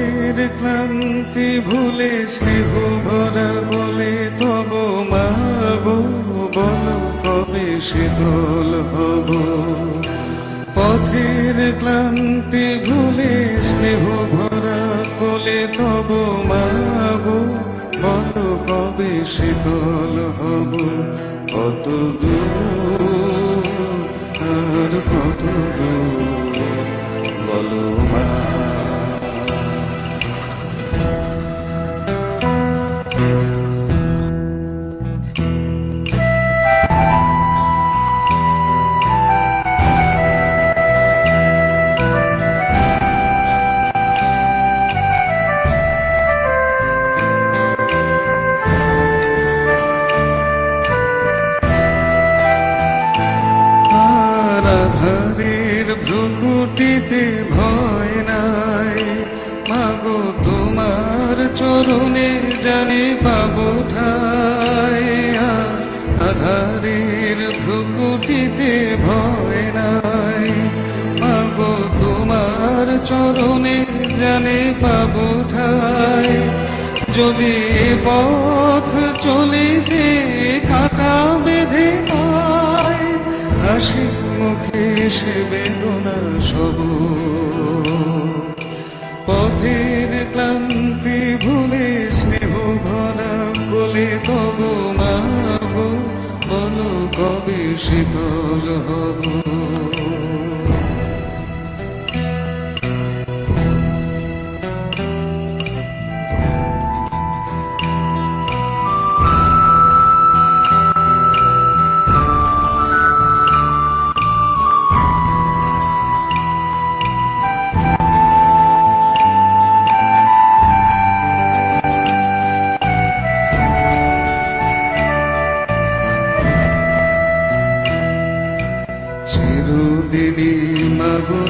পথের ক্লান্তি ভুলে স্নেহ ভরা বলে তব মাগো বলো কবে শীতল হব? পথের ক্লান্তি ভুলে স্নেহ ভরা বলে তব মাগো বলো কবে শীতল হব? কত দূর ভ্রুকুটিতে ভয় নাই। মাগো, তোমার চরণে জানি পাবো ঠাই। আধারের ভ্রুকুটিতে ভয় নাই। মাগো, তোমার চরণে জানি পাবো ঠাই। যদি পথ চলিতে কাটা বেঁধে পায়, হাসি মুখে সে বেদনা সব পথের ক্লান্তি ভুলে স্নেহ ভরা বলে তব মা বলো কবে শীতল হব। চিরদিনই মাগো